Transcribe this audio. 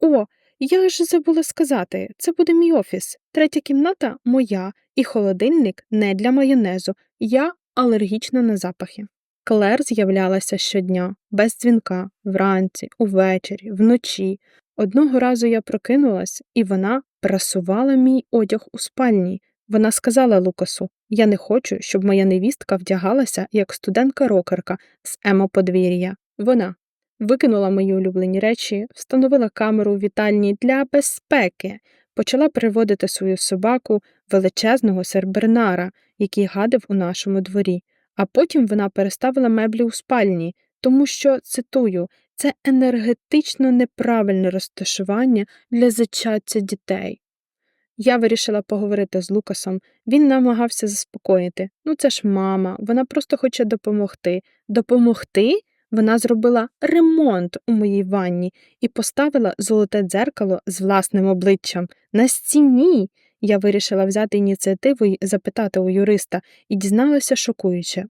О, я ж забула сказати, це буде мій офіс. Третя кімната моя, і холодильник не для майонезу. Я алергічна на запахи. Клер з'являлася щодня, без дзвінка, вранці, увечері, вночі. Одного разу я прокинулась, і вона прасувала мій одяг у спальні. Вона сказала Лукасу: Я не хочу, щоб моя невістка вдягалася як студентка-рокерка з емо-подвір'я. Вона викинула мої улюблені речі, встановила камеру у вітальні для безпеки, почала приводити свою собаку величезного сербернара, який гадив у нашому дворі. А потім вона переставила меблі у спальні, тому що, цитую, це енергетично неправильне розташування для зачаття дітей. Я вирішила поговорити з Лукасом. Він намагався заспокоїти. Ну, це ж мама, вона просто хоче допомогти. Допомогти? Вона зробила ремонт у моїй ванні і поставила золоте дзеркало з власним обличчям на стіні. Я вирішила взяти ініціативу і запитати у юриста і дізналася шокуюче.